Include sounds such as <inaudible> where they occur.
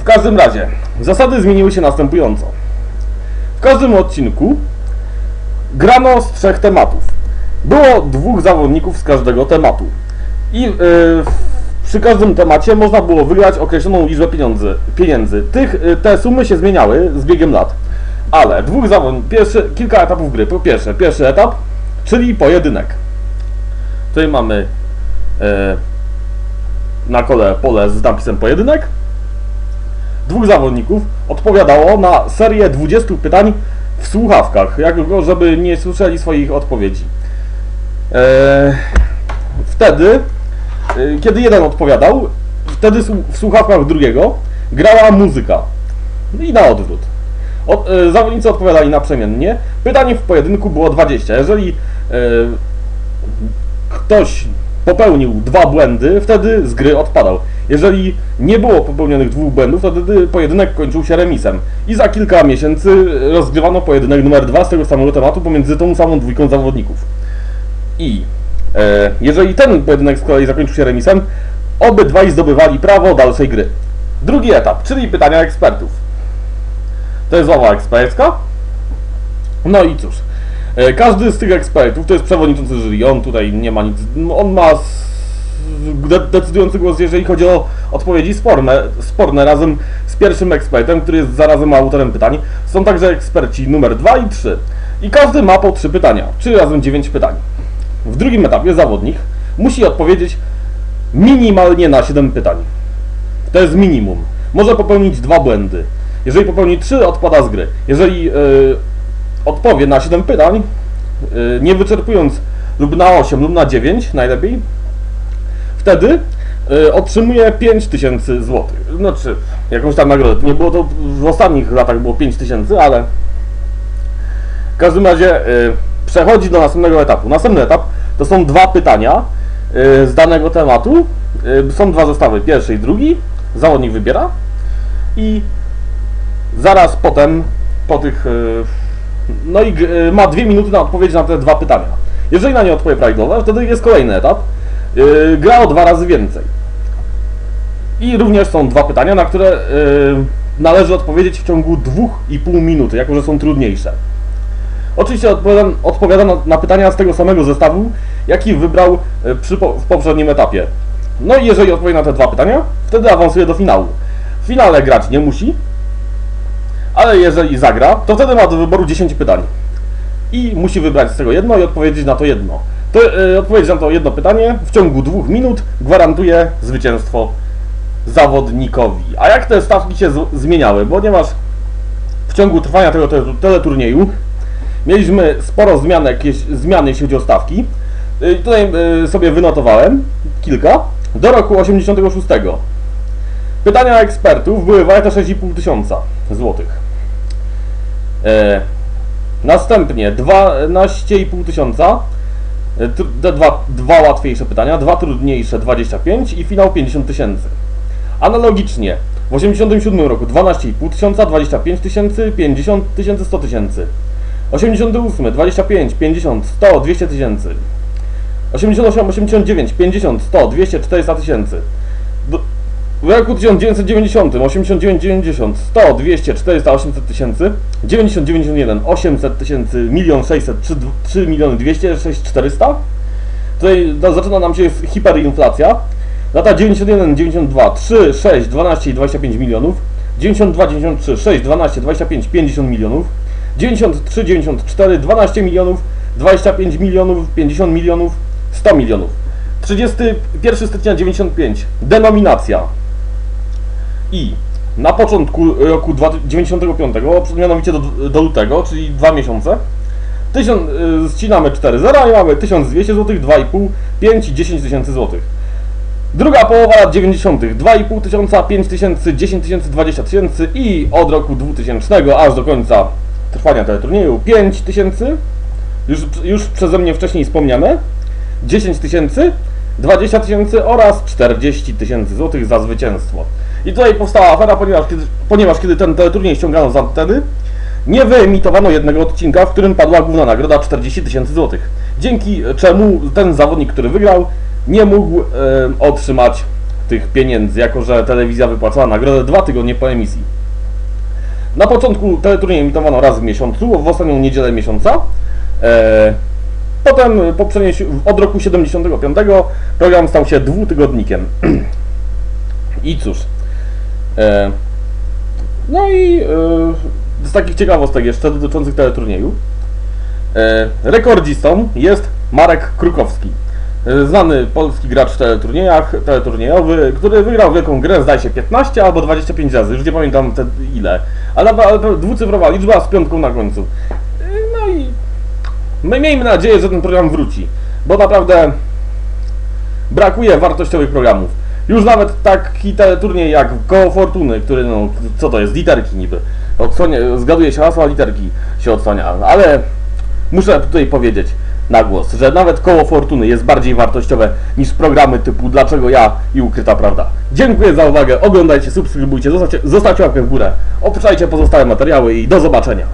W każdym razie, zasady zmieniły się następująco. W każdym odcinku grano z trzech tematów. Było dwóch zawodników z każdego tematu. I yy, przy każdym temacie można było wygrać określoną liczbę pieniędzy. pieniędzy. Tych, y, te sumy się zmieniały z biegiem lat. Ale dwóch zawodników, kilka etapów gry. Po pierwsze, pierwszy etap, czyli pojedynek. Tutaj mamy e, na kole pole z napisem pojedynek. Dwóch zawodników odpowiadało na serię 20 pytań w słuchawkach, jak tylko, żeby nie słyszeli swoich odpowiedzi. E, wtedy, e, kiedy jeden odpowiadał, wtedy w słuchawkach drugiego grała muzyka. I na odwrót. Od, e, zawodnicy odpowiadali naprzemiennie. Pytanie w pojedynku było 20. Jeżeli ktoś popełnił dwa błędy, wtedy z gry odpadał. Jeżeli nie było popełnionych dwóch błędów, to wtedy pojedynek kończył się remisem. I za kilka miesięcy rozgrywano pojedynek numer dwa z tego samego tematu pomiędzy tą samą dwójką zawodników. I e, jeżeli ten pojedynek z kolei zakończył się remisem, obydwaj zdobywali prawo dalszej gry. Drugi etap, czyli pytania ekspertów. To jest ława ekspercka. No i cóż, e, każdy z tych ekspertów to jest przewodniczący jury, on tutaj nie ma nic, on ma de- decydujący głos, jeżeli chodzi o odpowiedzi sporne, sporne razem z pierwszym ekspertem, który jest zarazem autorem pytań. Są także eksperci numer 2 i 3. I każdy ma po 3 pytania, czyli razem 9 pytań. W drugim etapie zawodnik musi odpowiedzieć minimalnie na 7 pytań. To jest minimum. Może popełnić dwa błędy. Jeżeli popełni trzy, odpada z gry. Jeżeli yy, odpowie na 7 pytań, yy, nie wyczerpując lub na 8 lub na 9 najlepiej, wtedy yy, otrzymuje 5000 zł. Znaczy, jakąś tam nagrodę. Nie było to w ostatnich latach było 5000, ale w każdym razie yy, przechodzi do następnego etapu. Następny etap to są dwa pytania yy, z danego tematu. Yy, są dwa zestawy, pierwszy i drugi. Zawodnik wybiera i zaraz potem po tych. yy, No i yy, ma dwie minuty na odpowiedź na te dwa pytania. Jeżeli na nie odpowie prawidłowo, wtedy jest kolejny etap. Yy, Gra o dwa razy więcej. I również są dwa pytania, na które yy, należy odpowiedzieć w ciągu dwóch i pół minuty, jako że są trudniejsze. Oczywiście odpowiada, na, na pytania z tego samego zestawu, jaki wybrał e, przy, w poprzednim etapie. No i jeżeli odpowie na te dwa pytania, wtedy awansuje do finału. W finale grać nie musi, ale jeżeli zagra, to wtedy ma do wyboru 10 pytań. I musi wybrać z tego jedno i odpowiedzieć na to jedno. To, e, odpowiedzieć na to jedno pytanie w ciągu dwóch minut gwarantuje zwycięstwo zawodnikowi. A jak te stawki się zmieniały? Ponieważ w ciągu trwania tego tele- teleturnieju mieliśmy sporo zmian, jakieś zmiany, jeśli chodzi o stawki. Y, Tutaj y, sobie wynotowałem kilka. Do roku 86. Pytania ekspertów były warte 6,5 tysiąca złotych. E, następnie 12,5 tysiąca. E, dwa, dwa łatwiejsze pytania, dwa trudniejsze 25 i finał 50 tysięcy. Analogicznie w 87 roku 12,5 tysiąca, 25 tysięcy, 50 tysięcy, 100 tysięcy. 88, 25, 50, 100, 200 tysięcy. 88, 89, 50, 100, 200, 400 tysięcy. W roku 1990, 89, 90, 100, 200, 400, 800 tysięcy. 90, 91, 800 tysięcy, 1 600, 3, 3 miliony 200, 6, 400. Tutaj no, zaczyna nam się hiperinflacja. Lata 91, 92, 3, 6, 12 i 25 milionów. 92, 93, 6, 12, 25, 50 milionów. 93, 94, 12 milionów, 25 milionów, 50 milionów, 100 milionów. 31 stycznia 95, denominacja. I na początku roku 95, mianowicie do, do lutego, czyli dwa miesiące, Tysiąc, y, ścinamy 4 zera i mamy 1200 zł, 2,5, 5 i 10 tysięcy złotych. Druga połowa lat 90. 2,5 tysiąca, 5 tysięcy, 10 tysięcy, 20 tysięcy i od roku 2000 aż do końca trwania teleturnieju 5 tysięcy, już, już przeze mnie wcześniej wspomniane, 10 tysięcy, 20 tysięcy oraz 40 tysięcy złotych za zwycięstwo. I tutaj powstała afera, ponieważ kiedy, ponieważ kiedy ten teleturniej ściągano z anteny, nie wyemitowano jednego odcinka, w którym padła główna nagroda 40 tysięcy złotych. Dzięki czemu ten zawodnik, który wygrał, nie mógł e, otrzymać tych pieniędzy, jako że telewizja wypłacała nagrodę dwa tygodnie po emisji. Na początku teleturniej emitowano raz w miesiącu, w ostatnią niedzielę miesiąca. E, potem po od roku 75 program stał się dwutygodnikiem. <clears throat> I cóż. E, no i e, z takich ciekawostek jeszcze dotyczących teleturnieju. E, rekordzistą jest Marek Krukowski. Znany polski gracz w teleturniejach, teleturniejowy, który wygrał wielką grę, zdaje się 15 albo 25 razy, już nie pamiętam te, ile. Ale, ale dwucyfrowa liczba z piątką na końcu. No i my miejmy nadzieję, że ten program wróci, bo naprawdę brakuje wartościowych programów. Już nawet taki teleturniej jak Koło Fortuny, który no, co to jest, literki niby. Odsłonie, zgaduje się hasła, literki się odsłania, ale muszę tutaj powiedzieć na głos, że nawet Koło Fortuny jest bardziej wartościowe niż programy typu Dlaczego ja i Ukryta Prawda. Dziękuję za uwagę, oglądajcie, subskrybujcie, zostawcie, zostawcie łapkę w górę, obczajcie pozostałe materiały i do zobaczenia.